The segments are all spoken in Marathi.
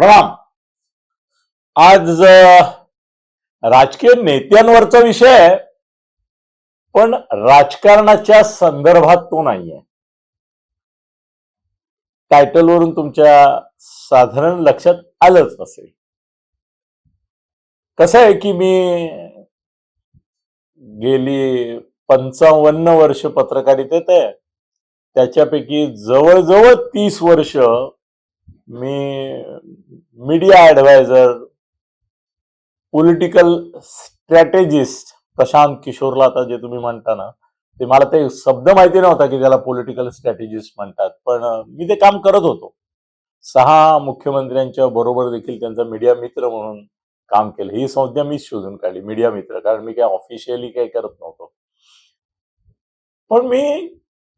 प्रणाम. आज राजकीय नेत्यांवरचा विषय आहे पण राजकारणाच्या संदर्भात तो नाहीये. टायटलवरून तुमच्या साधारण लक्षात आलंच असेल. कसं आहे की मी गेली पंचावन्न वर्ष पत्रकारितेत आहे. त्याच्यापैकी जवळजवळ तीस वर्ष मी media adviser political strategist Prashant किशोरला आता जे तुम्ही म्हणता ना ते मला ते शब्द माहिती नव्हता की त्याला पॉलिटिकल स्ट्रॅटेजिस्ट म्हणतात. पण मी ते काम करत होतो. सहा मुख्यमंत्र्यांच्या बरोबर देखील त्यांचा मीडिया मित्र म्हणून काम केलं. ही संज्ञा मीच शोधून काढली मीडिया मित्र. कारण मी काय ऑफिशियली काही करत नव्हतो. पण मी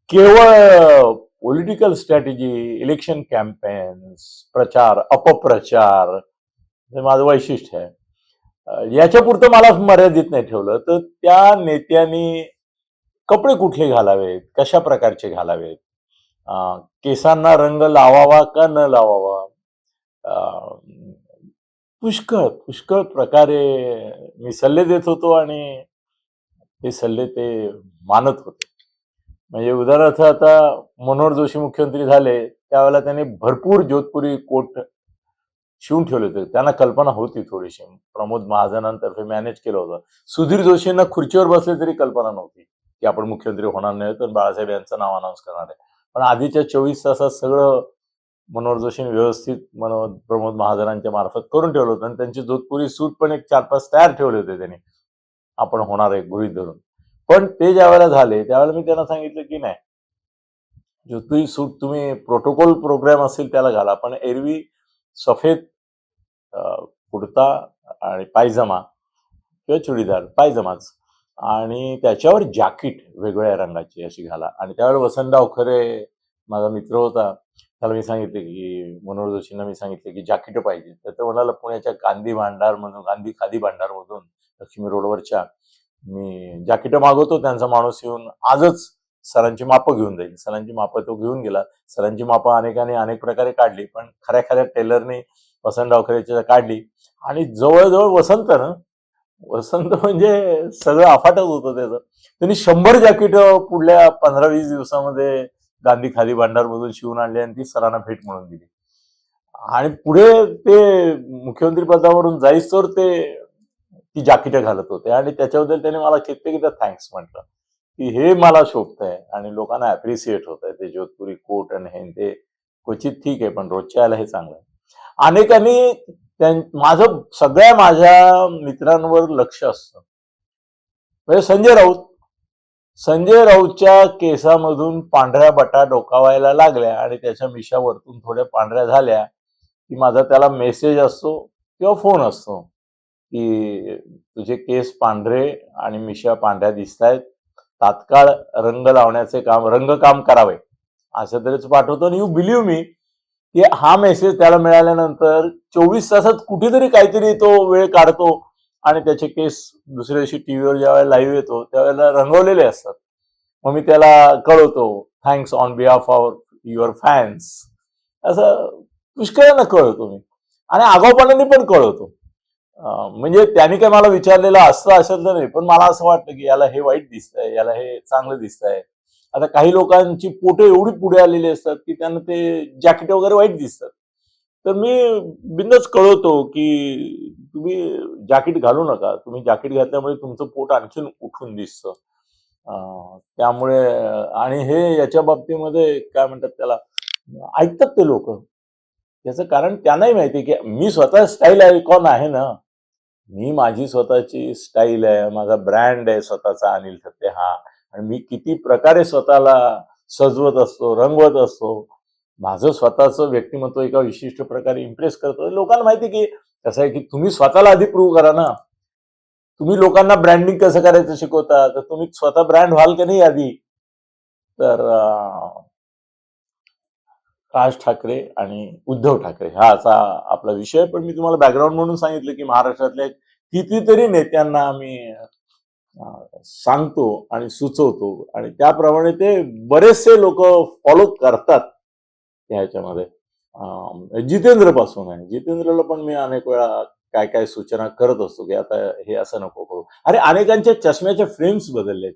केवळ पॉलिटिकल स्ट्रॅटेजी इलेक्शन कॅम्पेन्स प्रचार अपप्रचार हे माझं वैशिष्ट्य आहे. याच्यापुरतं मला मर्यादित नाही ठेवलं तर त्या नेत्यांनी कपडे कुठले घालावेत कशा प्रकारचे घालावेत? केसांना रंग लावावा का न लावावा? पुष्कळ पुष्कळ प्रकारे मी सल्ले देत होतो आणि ते सल्ले ते मानत होते. म्हणजे उदाहरणार्थ आता मनोहर जोशी मुख्यमंत्री झाले त्यावेळेला त्यांनी भरपूर जोधपुरी कोट शिवून ठेवले होते. त्यांना कल्पना होती थोडीशी. प्रमोद महाजनांतर्फे मॅनेज केलं होतं. सुधीर जोशींना खुर्चीवर बसले तरी कल्पना नव्हती की आपण मुख्यमंत्री होणार नाही तर बाळासाहेब यांचं नाव अनाऊन्स करणार आहे. पण आधीच्या चोवीस तासात सगळं मनोहर जोशीने व्यवस्थित मनोहर प्रमोद महाजनांच्या मार्फत करून ठेवलं होतं. आणि त्यांची जोधपुरी सूट पण एक चार पाच तयार ठेवले होते त्यांनी. आपण होणार आहे गृहित धरून. पण ते ज्या वेळेला झाले त्यावेळेला मी त्यांना सांगितलं की नाही. जोधपुरी सूट तुम्ही प्रोटोकॉल प्रोग्राम असेल त्याला घाला पण एरवी सफेद कुर्ता आणि पायजमा किंवा चुडीदार पायजमाच आणि त्याच्यावर जॅकेट वेगवेगळ्या रंगाची अशी घाला. आणि त्यावेळेला वसंतराव खरे माझा मित्र होता त्याला मी सांगितले की मनोहर जोशींना मी सांगितले की जॅकेट पाहिजे. तर तो म्हणाला पुण्याच्या गांधी भांडार म्हणून गांधी खादी भांडारमधून लक्ष्मी रोडवरच्या मी जॅकेट मागवतो त्यांचा माणूस येऊन आजच सरांची मापं घेऊन जाईल. सरांची मापं तो घेऊन गेला. सरांची मापं अनेकाने अनेक प्रकारे काढली पण खऱ्या खऱ्या टेलरने वसंतराव काढली. आणि जवळजवळ वसंत ना वसंत म्हणजे सगळं अफाटच होतं त्याचं. त्यांनी शंभर जॅकेट पुढल्या पंधरा वीस दिवसामध्ये गांधी खादी भांडार मधून शिवून आणली आणि ती सरांना भेट म्हणून दिली. आणि पुढे ते मुख्यमंत्री पदावरून जाईस तर ते ती जॅकेट घालत होते. आणि त्याच्याबद्दल त्याने मला कित्येकदा थँक्स म्हटलं. की हे मला शोभतंय आणि लोकांना अप्रिसिएट होत आहे ते जोधपुरी कोट आणि हे ते क्वचित ठीक आहे पण रोजच्या यायला हे चांगलं आहे. अनेकांनी माझं सगळ्या माझ्या मित्रांवर लक्ष असतं. म्हणजे संजय राऊत संजय राऊतच्या केसामधून पांढऱ्या बटा डोकावायला लागल्या आणि त्याच्या मिशा वरतून थोड्या पांढऱ्या झाल्या की माझा त्याला मेसेज असतो किंवा फोन असतो. की तुझे केस पांढरे आणि मिशा पांढऱ्या दिसत आहेत तात्काळ रंग लावण्याचे काम रंगकाम करावे. असं तरीच पाठवतो आणि यू बिलीव्ह मी की हा मेसेज त्याला मिळाल्यानंतर चोवीस तासात कुठेतरी काहीतरी तो वेळ काढतो आणि त्याचे केस दुसऱ्या दिवशी टीव्हीवर ज्यावेळेला लाईव्ह येतो त्यावेळेला रंगवलेले असतात. मग मी त्याला कळवतो thanks on behalf of your fans असं पुष्कळांना कळवतो मी. आणि आगाऊपणाने पण कळवतो. म्हणजे त्यांनी काय मला विचारलेलं असतं तर नाही पण मला असं वाटतं की याला हे वाईट दिसतंय याला हे चांगलं दिसतंय. आता काही लोकांची पोटे एवढी पुढे आलेली असतात की त्यांना ते जॅकेट वगैरे वाईट दिसतात. तर मी बिंदच कळवतो की तुम्ही जॅकेट घालू नका. तुम्ही जॅकेट घातल्यामुळे तुमचं पोट आणखीन उठून दिसतं. त्यामुळे आणि हे याच्या बाबतीमध्ये काय म्हणतात त्याला ऐकतात ते लोक. याचं कारण त्यांनाही माहिती की मी स्वतः स्टाईल आयकॉन आहे ना? मी माझी स्वतःची स्टाईल आहे माझा ब्रँड आहे स्वतःचा अनिल ठत्ते हा. आणि मी किती प्रकारे स्वतःला सजवत असतो रंगवत असतो माझं स्वतःचं व्यक्तिमत्व एका विशिष्ट प्रकारे इम्प्रेस करतो. लोकांना माहिती की कसं आहे की तुम्ही स्वतःला आधी प्रूव्ह करा ना. तुम्ही लोकांना ब्रँडिंग कसं करायचं शिकवता? तर तुम्ही स्वतः ब्रँड व्हाल का नाही आधी? तर राज ठाकरे आणि उद्धव ठाकरे हा असा आपला विषय पण मी तुम्हाला बॅकग्राऊंड म्हणून सांगितलं की महाराष्ट्रातल्या कितीतरी नेत्यांना आम्ही सांगतो आणि सुचवतो. आणि त्याप्रमाणे ते बरेचसे लोक फॉलो करतात ह्याच्यामध्ये. जितेंद्रपासून आहे. जितेंद्रला पण मी अनेक वेळा काय काय सूचना करत असतो की आता हे असं नको करू. अरे अनेकांच्या चष्म्याच्या फ्रेम्स बदलले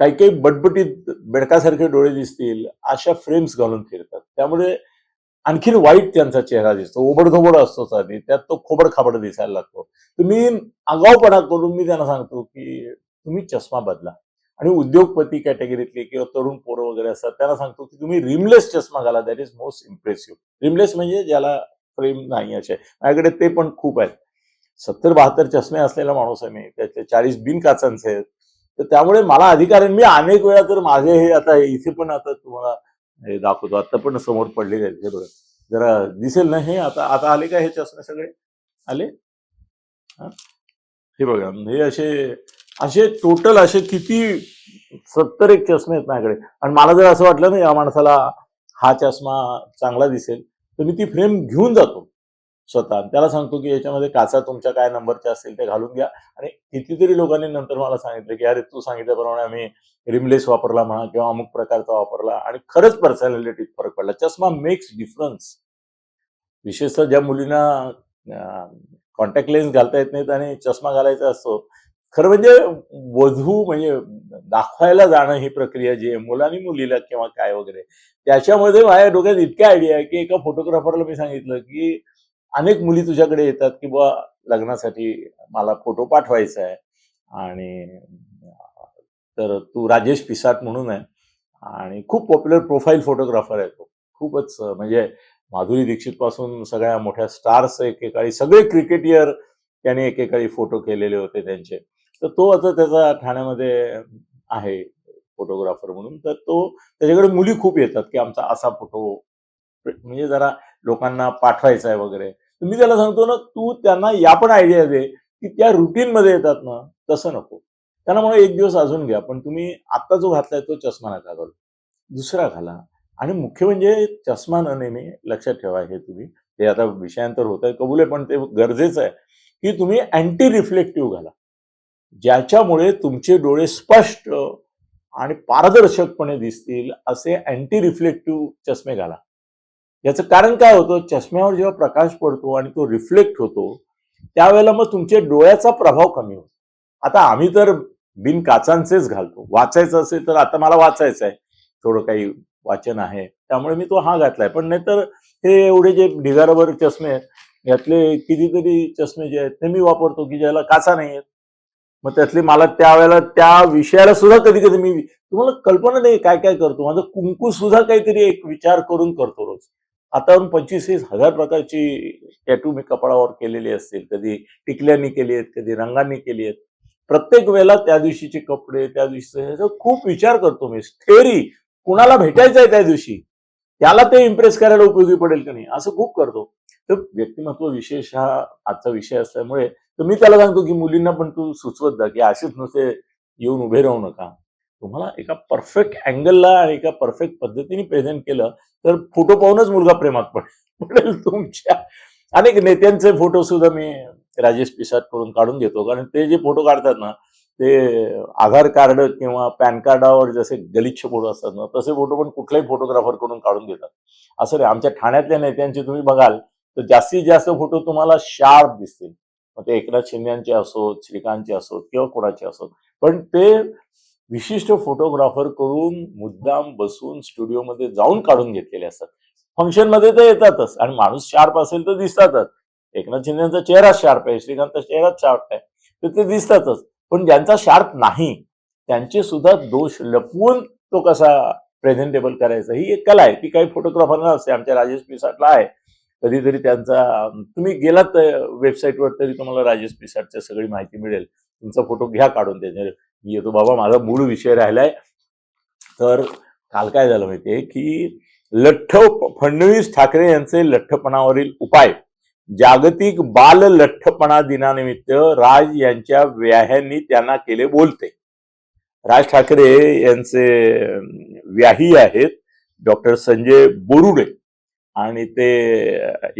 काही काही बटबटीत बेडकासारखे डोळे दिसतील अशा फ्रेम्स घालून फिरतात. त्यामुळे आणखीन वाईट त्यांचा चेहरा दिसतो ओबडधोबड असतो साधी त्यात तो खोबड खाबड दिसायला लागतो. तर मी आगाऊपणा करून मी त्यांना सांगतो की तुम्ही चष्मा बदला. आणि उद्योगपती कॅटेगरीतले किंवा तरुण पोरं वगैरे असतात त्यांना सांगतो की तुम्ही रिमलेस चष्मा घाला that is most impressive rimless म्हणजे ज्याला फ्रेम नाही असे. माझ्याकडे ते पण खूप आहेत. सत्तर बहात्तर चष्मे असलेला माणूस आहे मी त्याचे चाळीस बिनकाचांचे आहेत. तर त्यामुळे मला अधिकार आहे. मी अनेक वेळा तर माझे हे आता इथे पण आता तुम्हाला हे दाखवतो. आता पण समोर पडलेले आहेत हे बघा. जरा दिसेल ना हे? आता आता आले का हे चष्मे सगळे? आले? हे? बघा हे असे असे टोटल असे किती सत्तर एक चष्मे आहेत माझ्याकडे. आणि मला जर असं वाटलं ना या माणसाला हा चष्मा चांगला दिसेल तर मी ती फ्रेम घेऊन जातो. स्वतः. त्याला सांगतो की याच्यामध्ये काचा तुमच्या काय नंबरच्या असतील ते घालून घ्या. आणि कितीतरी लोकांनी नंतर मला सांगितलं की अरे तू सांगितल्याप्रमाणे आम्ही रिमलेस वापरला म्हणा किंवा अमुक प्रकारचा वापरला आणि खरंच पर्सनॅलिटीत फरक पडला. चष्मा मेक्स डिफरन्स विशेषतः ज्या मुलींना कॉन्टॅक्ट लेन्स घालता येत नाहीत आणि चष्मा घालायचा असतो खरं म्हणजे वधू म्हणजे दाखवायला जाणं ही प्रक्रिया जी आहे मुलांनी मुलीला किंवा काय वगैरे त्याच्यामध्ये माझ्या डोक्यात इतक्या आयडिया आहे की एका फोटोग्राफरला मी सांगितलं की अनेक मुली तुझ्याकडे येतात की बुवा लग्नासाठी मला फोटो पाठवायचा आहे आणि तर तू राजेश पिसाट म्हणून आहे. आणि खूप पॉप्युलर प्रोफाईल फोटोग्राफर आहे तो. खूपच म्हणजे माधुरी दीक्षित पासून सगळ्या मोठ्या स्टार्स एकेकाळी सगळे क्रिकेटियर त्याने एकेकाळी फोटो केलेले होते त्यांचे. तर तो आता त्याचा ठाण्यामध्ये आहे फोटोग्राफर म्हणून. तर तो त्याच्याकडे मुली खूप येतात की आमचा असा फोटो म्हणजे जरा लोकांना पाठवायचा आहे वगैरे. मी त्याला सांगतो ना तू त्यांना या पण आयडिया दे की त्या रुटीन मध्ये येतात ना तसं नको. त्यांना म्हणून एक दिवस अजून घ्या पण तुम्ही आत्ता जो घातलाय तो चष्मा नका घालू दुसरा घाला. आणि मुख्य म्हणजे चष्मा न नेहमी लक्षात ठेवा हे तुम्ही. ते आता विषयांतर होत आहे कबूल आहे पण ते गरजेचं आहे की तुम्ही अँटी रिफ्लेक्टिव्ह घाला ज्याच्यामुळे तुमचे डोळे स्पष्ट आणि पारदर्शकपणे दिसतील असे अँटी रिफ्लेक्टिव्ह चष्मे घाला. याचं कारण काय होतं? चष्म्यावर जेव्हा प्रकाश पडतो आणि तो रिफ्लेक्ट होतो त्यावेळेला मग तुमच्या डोळ्याचा प्रभाव कमी होतो. आता आम्ही तर बिन काचांचेच घालतो. वाचायचं असेल तर आता मला वाचायचं आहे. थोडं काही वाचन आहे. त्यामुळे मी तो हा घातलाय. पण नाहीतर हे एवढे जे ढिगारावर चष्मे आहेत यातले कितीतरी चष्मे जे आहेत ते मी वापरतो की ज्याला काचा नाही आहेत मग त्यातले मला त्यावेळेला त्या विषयाला सुद्धा कधी कधी मी तुम्हाला कल्पना नाही काय काय करतो. माझं कुंकू सुद्धा काहीतरी एक विचार करून करतो रोज. आतावरून पंचवीस वीस हजार प्रकारची टॅटू मी कपाळावर केलेली असतील. कधी टिकल्यांनी केली आहेत कधी रंगांनी केली आहेत. प्रत्येक वेळेला त्या दिवशीचे कपडे त्या दिवशीचे खूप विचार करतो मी. थेरी कुणाला भेटायचं आहे त्या दिवशी? त्याला ते इम्प्रेस करायला उपयोगी पडेल का नाही? असं खूप करतो. तर व्यक्तिमत्व विशेष हा आजचा विषय असल्यामुळे तर मी त्याला सांगतो की मुलींना पण तू सुचवत जा की असेच नुसते येऊन उभे राहू नका. तुम्हाला एका परफेक्ट अँगलला आणि एका परफेक्ट पद्धतीने प्रेझेंट केलं तर फोटो पाहूनच मुलगा प्रेमात पडेल पडेल तुमच्या. अनेक नेत्यांचे फोटो सुद्धा मी राजेश पिसाट करून काढून घेतो. कारण ते जे फोटो काढतात ना ते आधार कार्ड किंवा पॅन कार्डावर जसे गलिच्छ फोटो असतात ना तसे फोटो पण कुठल्याही फोटोग्राफर करून काढून घेतात. असं नाही आमच्या ठाण्यातल्या नेत्यांचे तुम्ही बघाल तर जास्तीत जास्त फोटो तुम्हाला शार्प दिसतील. मग ते एकनाथ शिंदेचे असोत श्रीकांतचे असोत किंवा कोणाचे असोत. पण ते विशिष्ट फोटोग्राफर करून मुद्दाम बसून स्टुडिओमध्ये जाऊन काढून घेतलेले असतात. फंक्शनमध्ये ते येतातच आणि माणूस शार्प असेल तर दिसतातच. एकनाथ शिंदेचा चेहरा शार्प आहे श्रीकांतचा चेहरा शार्प आहे. तर ते दिसतातच. पण ज्यांचा शार्प नाही त्यांचे सुद्धा दोष लपवून तो कसा प्रेझेंटेबल करायचा? ही एक कला आहे. ती काही फोटोग्राफरना असते आमच्या राजेश पिसाटला आहे. कधीतरी त्यांचा तुम्ही गेलात वेबसाईटवर तरी तुम्हाला राजेश पिसाटची सगळी माहिती मिळेल. तुमचा फोटो घ्या काढून त्याच्यावर मी येतो बाबा माझा मूळ विषय राहिलाय. तर काल काय झालं माहितीये की लठ्ठ फडणवीस ठाकरे यांचे लठ्ठपणावरील उपाय जागतिक बाल लठ्ठपणा दिनानिमित्त राज यांच्या व्याह्यांनी त्यांना केले बोलते. राज ठाकरे यांचे व्याही आहेत डॉक्टर संजय बोरुडे आणि ते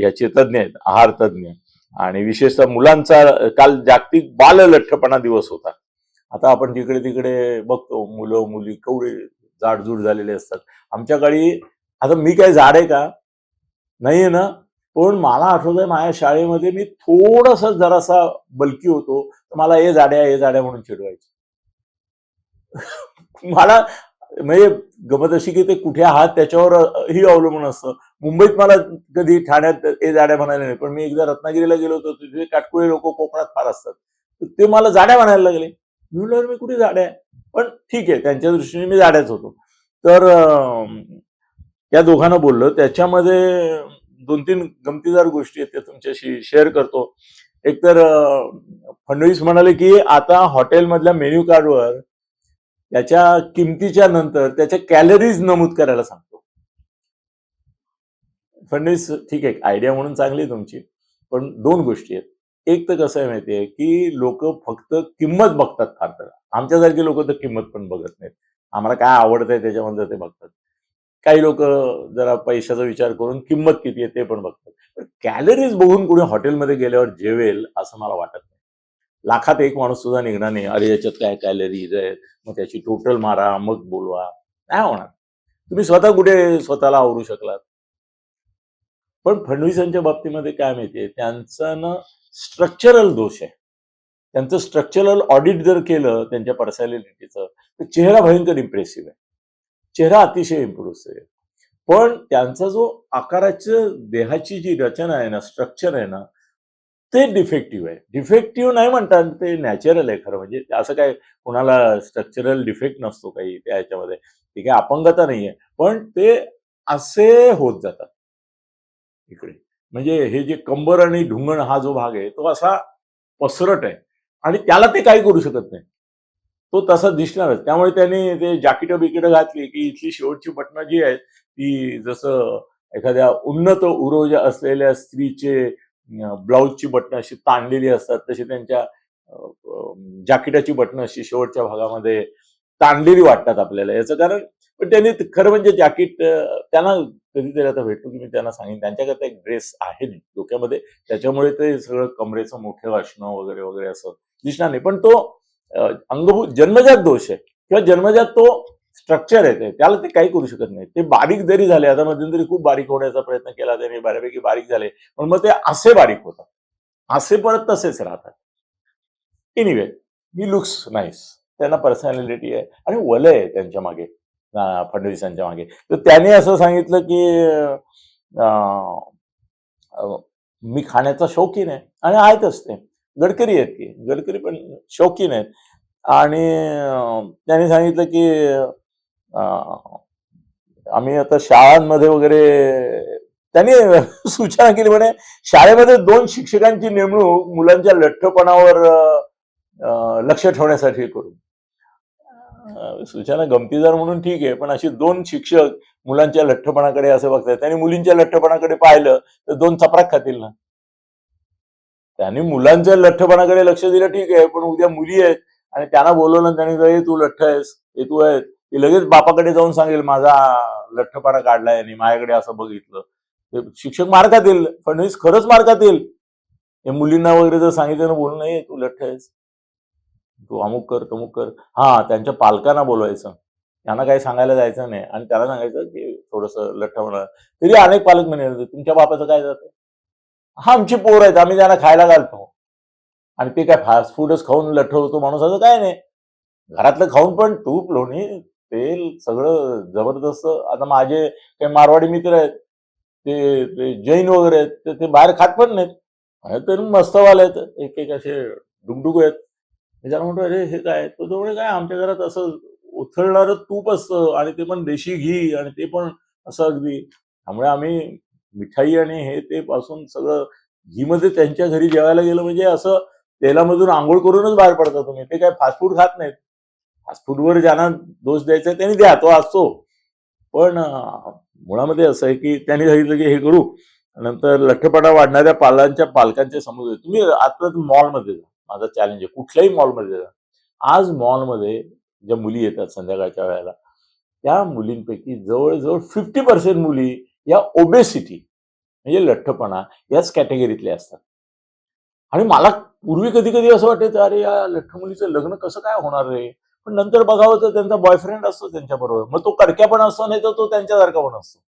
याचे तज्ज्ञ आहेत आहार तज्ज्ञ आणि विशेषतः मुलांचा काल जागतिक बाल लठ्ठपणा दिवस होता. आता आपण तिकडे तिकडे बघतो मुलं मुली केवढे जाडजूड झालेले असतात. आमच्या काळी आता मी काय झाड आहे का? नाहीये ना? पण मला आठवतंय माझ्या शाळेमध्ये मी थोडासा जरासा बलकी होतो. तर मला हे जाड्या हे जाड्या म्हणून चिडवायचे. मला म्हणजे गमत अशी की ते कुठे आहात त्याच्यावर ही अवलंबून असतं. मुंबईत मला कधी ठाण्यात हे जाड्या म्हणाले नाही पण मी एकदा रत्नागिरीला गेलो होतो तिथे काटकोळी लोक कोकणात फार असतात. ते मला जाड्या म्हणायला लागले. मी म्हणलं मी कुठे जाड्या आहे? पण ठीक आहे त्यांच्या दृष्टीने मी जाड्याच होतो. तर त्या दोघांना बोललो. त्याच्यामध्ये दोन तीन गमतीदार गोष्टी आहेत त्या तुमच्याशी शेअर करतो. एकतर फडणवीस म्हणाले की आता हॉटेलमधल्या मेन्यू कार्डवर त्याच्या किमतीच्या नंतर त्याच्या कॅलरीज नमूद करायला सांगतो. फडणवीस ठीक आहे आयडिया म्हणून चांगली आहे तुमची पण दोन गोष्टी आहेत. एक तर कसं आहे माहितीये की लोक फक्त किंमत बघतात फार तर. आमच्यासारखे लोक तर किंमत पण बघत नाहीत. आम्हाला काय आवडतंय त्याच्यामध्ये ते बघतात. काही लोक जरा पैशाचा विचार करून किंमत किती आहे ते पण बघतात. पण कॅलरीज बघून कुणी हॉटेलमध्ये गेल्यावर जेवेल असं मला वाटत नाही. लाखात एक माणूस सुद्धा निघणार नाही. अरे याच्यात काय कॅलरीज आहेत? मग त्याची टोटल मारा मग बोलवा. नाही होणार. तुम्ही स्वतः कुठे स्वतःला आवरू शकलात? पण फडणवीसांच्या बाबतीमध्ये काय माहितीये? त्यांचा ना स्ट्रक्चरल दोष आहे. त्यांचं स्ट्रक्चरल ऑडिट जर केलं त्यांच्या पर्सनॅलिटीचं तर चेहरा भयंकर इम्प्रेसिव्ह आहे. चेहरा अतिशय इम्प्रूव्ह आहे. पण त्यांचा जो आकाराचं देहाची जी रचना आहे ना स्ट्रक्चर आहे ना ते डिफेक्टिव्ह आहे. डिफेक्टिव्ह नाही म्हणतात ते नॅचरल आहे खरं. म्हणजे असं काय कोणाला स्ट्रक्चरल डिफेक्ट नसतो काही त्या ह्याच्यामध्ये. ठीक आहे अपंगता नाहीये पण ते असे होत जातात. इकडे. म्हणजे हे जे कंबर आणि ढुंगण हा जो भाग आहे तो असा पसरट आहे. आणि त्याला ते काही करू शकत नाही. तो तसा दिसणारच. त्यामुळे त्यांनी ते जाकीट बिकिट घातली की इथली शेवटची बटणं जी आहेत ती जसं एखाद्या उन्नत उरोज असलेल्या स्त्रीचे ब्लाऊजची बटणं अशी ताणलेली असतात तशी त्यांच्या अं, बटन जाकिटाची बटणं अशी शेवटच्या भागामध्ये ताणलेली वाटतात आपल्याला. याचं कारण पण त्यांनी खरं म्हणजे जॅकेट त्यांना कधीतरी आता भेटतो की मी त्यांना सांगेन. त्यांच्याकरता एक ड्रेस आहे डोक्यामध्ये. त्याच्यामुळे ते सगळं कमरेचं मोठं असणं वगैरे वगैरे असं दिसणार नाही. पण तो अंगभूत जन्मजात दोष आहे. किंवा जन्मजात तो स्ट्रक्चर आहे ते त्याला ते काही करू शकत नाही. ते बारीक जरी झाले आता मध्यंतरी खूप बारीक होण्याचा प्रयत्न केला त्यांनी बऱ्यापैकी बारीक झाले पण मग ते असे बारीक होतात. असे परत तसेच राहतात. एनिवे ही लुक्स नाईस त्यांना पर्सनॅलिटी आहे. आणि वलय आहे त्यांच्या मागे फडणवीसांच्या मागे. तर त्याने असं सांगितलं की मी खाण्याचा शौकीन आहे. आणि आहेतच ते. गडकरी आहेत की गडकरी पण शौकीन आहेत. आणि त्यांनी सांगितलं की आम्ही आता शाळांमध्ये वगैरे त्यांनी सूचना केली म्हणे शाळेमध्ये दोन शिक्षकांची नेमणूक मुलांच्या लठ्ठपणावर लक्ष ठेवण्यासाठी करू सूचना गमतीदार म्हणून ठीक आहे पण अशी दोन शिक्षक मुलांच्या लठ्ठपणाकडे असं बघतात त्यांनी मुलींच्या लठ्ठपणाकडे पाहिलं तर दोन चपराक खातील ना. त्यांनी मुलांच्या लठ्ठपणाकडे लक्ष दिलं ठीक आहे पण उद्या मुली आहेत आणि त्यांना बोलवलं त्यांनी तू लठ्ठ आहेस हे तू आहेस. ती लगेच बापाकडे जाऊन सांगेल माझा लठ्ठपणा काढलाय आणि माझ्याकडे असं बघितलं. ते शिक्षक मार्कात येईल फडणवीस खरंच मार्कात येईल. हे मुलींना वगैरे जर सांगितलं ना बोलू नाही तू लठ्ठ आहेस तू अमुक कर तमुक कर. हा त्यांच्या पालकांना बोलवायचं. त्यांना काही सांगायला जायचं नाही. आणि त्याला सांगायचं की थोडस लठ्ठ म्हणा तरी अनेक पालक म्हणे तुमच्या बापाचं काय जातं? हा आमची पोर आहेत आम्ही त्यांना खायला घालतो. आणि ते काय फास्ट फूडच खाऊन लठ्ठ होतो माणूस असं काय नाही. घरातलं खाऊन पण तूप लोणी तेल सगळं जबरदस्त. आता माझे काही मारवाडी मित्र आहेत ते ते जैन वगैरे आहेत तर ते बाहेर खात पण नाहीत. तर मस्तवाले आहेत एक एक असे डुगडुग आहेत. त्याच्याला म्हणतो अरे हे काय? तो तो काय आमच्या घरात असं उथळणारं तूप असतं आणि ते पण देशी घी आणि ते पण असं अगदी. त्यामुळे आम्ही मिठाई आणि हे ते पासून सगळं घीमध्ये त्यांच्या घरी जेवायला गेलं म्हणजे असं तेलामधून आंघोळ करूनच बाहेर पडता तुम्ही. ते काय फास्ट फूड खात नाहीत. फास्ट फूडवर ज्यांना दोष द्यायचा त्यांनी द्या तो असतो पण मुळामध्ये असं आहे की त्यांनी सांगितलं की हे करू. नंतर लठ्ठपणा वाढणाऱ्या पालांच्या पालकांचे समोर तुम्ही आता मॉलमध्ये जा. माझा चॅलेंज आहे. कुठल्याही मॉलमध्ये जा. आज मॉलमध्ये ज्या मुली येतात संध्याकाळच्या वेळेला त्या मुलींपैकी जवळजवळ फिफ्टी पर्सेंट मुली या ओबेसिटी म्हणजे लठ्ठपणा याच कॅटेगरीतल्या असतात. आणि मला पूर्वी कधी कधी असं वाटायचं अरे या लठ्ठ मुलीचं लग्न कसं काय होणार रे? पण नंतर बघावं तर त्यांचा बॉयफ्रेंड असतो त्यांच्याबरोबर. मग तो कडक्या पण असतो नाही तर तो त्यांच्यासारखा पण असतो.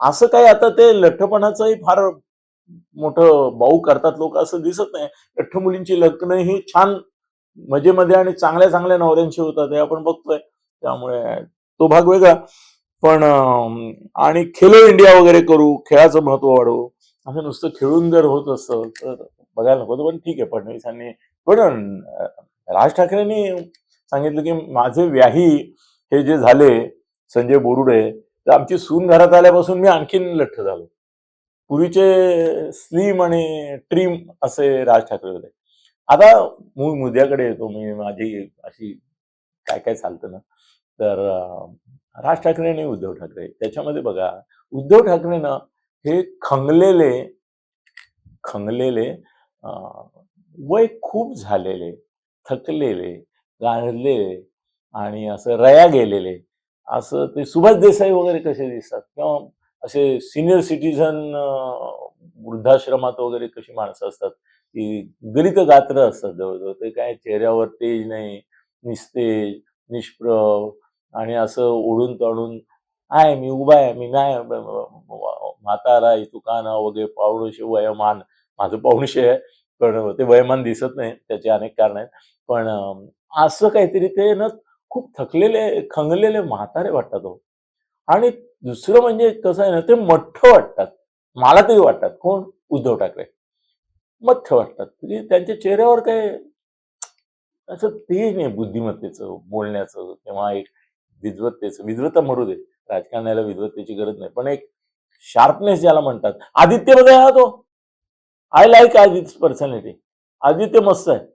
असं काय आता ते लठ्ठपणाचंही फार मोठं बाऊ करतात लोक असं दिसत नाही. लठ्ठ मुलींची लग्न ही छान मजेमध्ये आणि चांगल्या चांगल्या नवऱ्यांशी होतात हे आपण बघतोय. त्यामुळे तो भाग वेगळा. पण आणि खेलो इंडिया वगैरे करू खेळाचं महत्त्व वाढवू असं नुसतं खेळून जर होत असतं तर बघायला नको. होतं. पण ठीक आहे फडणवीसांनी पण राज ठाकरेंनी सांगितलं की माझे व्याही हे जे झाले संजय बोरुडे तर आमची सून घरात आल्यापासून मी आणखीन लठ्ठ झालो. पूर्वीचे स्लिम आणि ट्रीम असे राज ठाकरे होते. आता मूळ मुद्द्याकडे येतो मी माझी अशी काय काय चालतं ना? तर राज ठाकरे आणि उद्धव ठाकरे. त्याच्यामध्ये बघा उद्धव ठाकरेनं हे खंगलेले खंगलेले वय खूप झालेले थकलेले गाळलेले आणि असं रया गेलेले असं ते सुभाष देसाई वगैरे कसे दिसतात किंवा असे सिनियर सिटीझन वृद्धाश्रमात वगैरे कशी माणसं असतात ती गलित गात्र असतात जवळजवळ ते काय चेहऱ्यावर तेज नाही निस्तेज निष्प्रभ आणि असं ओढून तळून आहे मी उभा आहे मी नाही म्हातारा तुकाना वगैरे पावणशे वयमान. माझं पावणशे आहे पण ते वयमान दिसत नाही त्याचे अनेक कारण आहेत. पण असं काहीतरी ते ना खूप थकलेले खंगलेले म्हातारे वाटतात हो. आणि दुसरं म्हणजे कसं आहे ना ते मठ्ठ वाटतात. मला तरी वाटतात कोण? उद्धव ठाकरे. मठ्ठ वाटतात. म्हणजे त्यांच्या चेहऱ्यावर काय असं तेज नाही बुद्धिमत्तेचं बोलण्याचं किंवा एक विद्वत्तेचं. विद्वत्ता मरू दे राजकारण्याला विद्वत्तेची गरज नाही. पण एक शार्पनेस ज्याला म्हणतात. आदित्यमध्ये हा तो. I like Aditya personality Aditya मस्त आहे.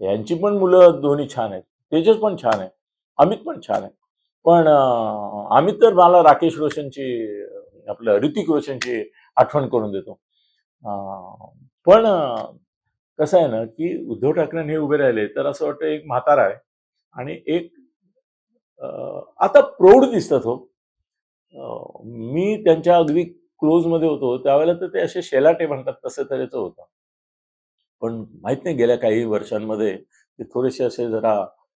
यांची पण मुलं दोन्ही छान आहेत. तेजस पण छान आहे. अमित पण छान आहे. पण आम्ही अमित तर मला राकेश रोशनची आपलं ऋतिक रोशनची आठवण करून देतो. पण कसं आहे ना की उद्धव ठाकरे हे उभे राहिले तर असं वाटतं एक म्हातारा आहे. आणि एक आता प्रौढ दिसतात हो. मी त्यांच्या अगदी क्लोजमध्ये होतो त्यावेळेला तर ते असे शेलाटे म्हणतात तसं तऱ्हेचं होतं. पण माहीत नाही गेल्या काही वर्षांमध्ये ते थोडेसे असे जरा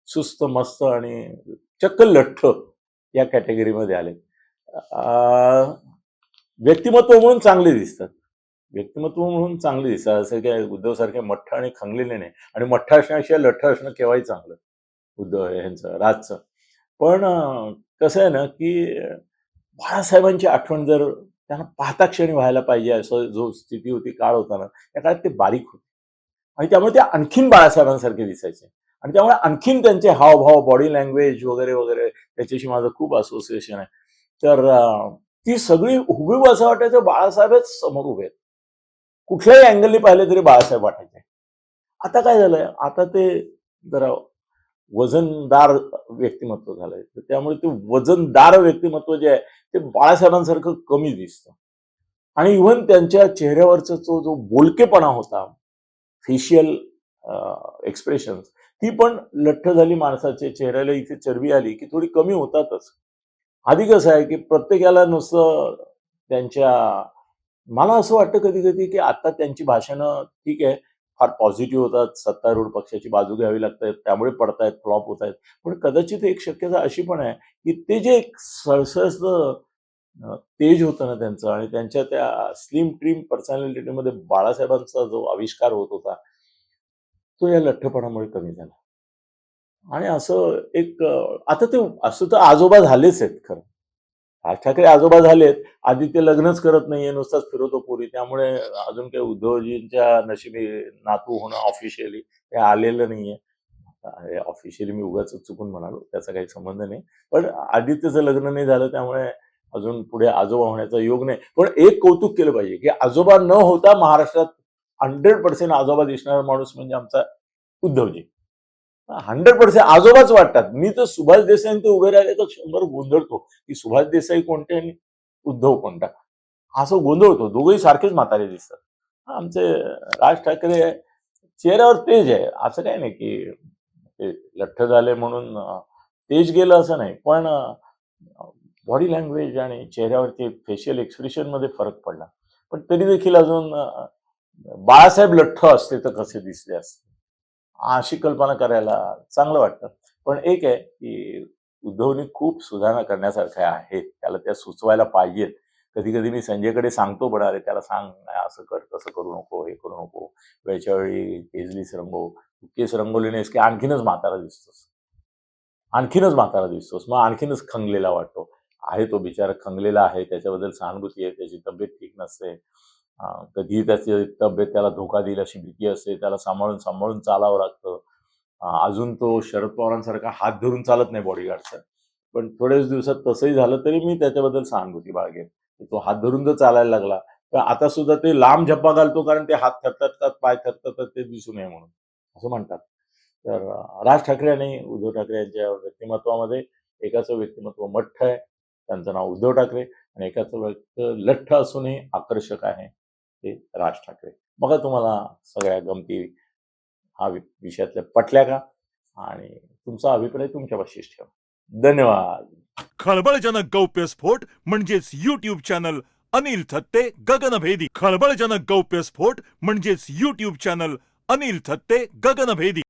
सुस्त मस्त आणि चक्क लठ्ठ या कॅटेगरीमध्ये आले. व्यक्तिमत्व म्हणून चांगले दिसतात. व्यक्तिमत्व म्हणून चांगले दिसतात. असं काय उद्धवसारखे मठ्ठ आणि खंगलेले नाही. आणि मठ्ठ असण्याशिवाय लठ्ठ असणं केव्हाही चांगलं. उद्धव यांचं राजचं. पण कसं आहे ना की बाळासाहेबांची आठवण जर त्यांना पाहता क्षणी व्हायला पाहिजे असं जो स्थिती होती काळ होता ना त्या काळात ते बारीक होते. आणि त्यामुळे ते आणखीन बाळासाहेबांसारखे दिसायचे. आणि त्यामुळे आणखीन त्यांचे हावभाव बॉडी लँग्वेज वगैरे वगैरे त्याच्याशी माझं खूप असोसिएशन आहे. तर ती सगळी हुबेहूब असं वाटायचं बाळासाहेबच समोर उभे आहेत. कुठल्याही अँगलनी पाहिले तरी बाळासाहेब वाटायचे. आता काय झालंय? आता ते जरा वजनदार व्यक्तिमत्व झालंय. तर त्यामुळे ते वजनदार व्यक्तिमत्व जे आहे ते बाळासाहेबांसारखं कमी दिसतं. आणि इव्हन त्यांच्या चेहऱ्यावरचा जो जो बोलकेपणा होता फेशियल एक्सप्रेशन ती पण लठ्ठ झाली माणसाच्या चेहऱ्याला इथे चरबी आली की थोडी कमी होतातच. आधी कसं आहे की प्रत्येकाला नुसतं त्यांच्या मला असं वाटतं कधी कधी की आता त्यांची भाषणं ठीक आहे फार पॉझिटिव्ह होतात सत्तारूढ पक्षाची बाजू घ्यावी लागतात त्यामुळे पडतायत फ्लॉप होत आहेत पण कदाचित एक शक्यता अशी पण आहे की ते जे एक सळसळत तेज होतं ना त्यांचं आणि त्यांच्या त्या स्लिम ट्रीम पर्सनॅलिटीमध्ये बाळासाहेबांचा जो आविष्कार होत होता तो या लठ्ठपणामुळे कमी झाला. आणि असं एक आता ते असं तर आजोबा झालेच आहेत खरं. राज ठाकरे आजोबा झालेत. आदित्य लग्नच करत नाहीये नुसताच फिरवतो पोरी. त्यामुळे अजून काही उद्धवजींच्या नशिबी नातू होणं ऑफिशियली हे आलेलं नाहीये. ऑफिशियली मी उगाच चुकून म्हणालो त्याचा काही संबंध नाही. पण आदित्यचं लग्न नाही झालं त्यामुळे अजून पुढे आजोबा होण्याचा योग नाही. पण एक कौतुक केलं पाहिजे की आजोबा न होता महाराष्ट्रात हंड्रेड पर्सेंट आजोबा दिसणारा माणूस म्हणजे आमचा उद्धवजी. हंड्रेड पर्सेंट आजोबाच वाटतात. मी तर सुभाष देसाई ते उभे राहिले तर शंभर गोंधळतो की सुभाष देसाई कोणते आणि उद्धव कोणता. असं गोंधळतो. दोघंही सारखेच म्हातारे दिसतात. आमचे राज ठाकरे चेहऱ्यावर तेज आहे. असं काय नाही की ते लठ्ठ झाले म्हणून तेज गेलं असं नाही. पण बॉडी लँग्वेज आणि चेहऱ्यावरती फेशियल एक्सप्रेशनमध्ये फरक पडला. पण तरी देखील अजून बाळासाहेब लठ्ठ असते तर कसे दिसले असते? अशी कल्पना करायला चांगलं वाटतं. पण एक आहे की उद्धवनी खूप सुधारणा करण्यासारख्या आहेत. त्याला त्या सुचवायला पाहिजेत. कधी कधी मी संजयकडे सांगतो पण अरे त्याला सांग असं कर तसं करू नको हे करू नको. वेळच्या वेळी केजलीस रंगो केस रंगवले नाहीस की आणखीनच म्हातारा दिसतोस. आणखीनच म्हातारा दिसतोस. मग आणखीनच खंगलेला वाटतो. आहे तो बिचारा खंगलेला आहे. त्याच्याबद्दल सहानुभूती आहे. त्याची तब्येत ठीक नसते. कधी त्याची तब्येत त्याला धोका देईल अशी भीती असते त्याला सांभाळून सांभाळून चालावं लागतं. अजून तो शरद पवारांसारखा हात धरून चालत नाही बॉडीगार्डचा पण थोड्याच दिवसात तसंही झालं तरी मी त्याच्याबद्दल सहानुभूती बाळगेन की तो हात धरून जर चालायला लागला तर आता सुद्धा ते लांब झप्पा घालतो कारण ते हात थरथरतात पाय थरथरतात ते दिसू नये म्हणून. असं म्हणतात. तर राज ठाकरे आणि उद्धव ठाकरे यांच्या व्यक्तिमत्वामध्ये एकाचं व्यक्तिमत्व मठ्ठ आहे त्यांचं नाव उद्धव ठाकरे आणि एकाचं व्यक्त लठ्ठ असूनही आकर्षक आहे. ते राज ठाकरे. बघा तुम्हाला सगळ्या गमती हा विषयातल्या पटल्या का? आणि तुमचा अभिप्राय तुमच्यापाशीच ठेवा. धन्यवाद. खळबळजनक गौप्यस्फोट म्हणजेच युट्यूब चॅनल अनिल थत्ते गगनभेदी. खळबळजनक गौप्यस्फोट म्हणजेच युट्यूब चॅनल अनिल थत्ते गगनभेदी.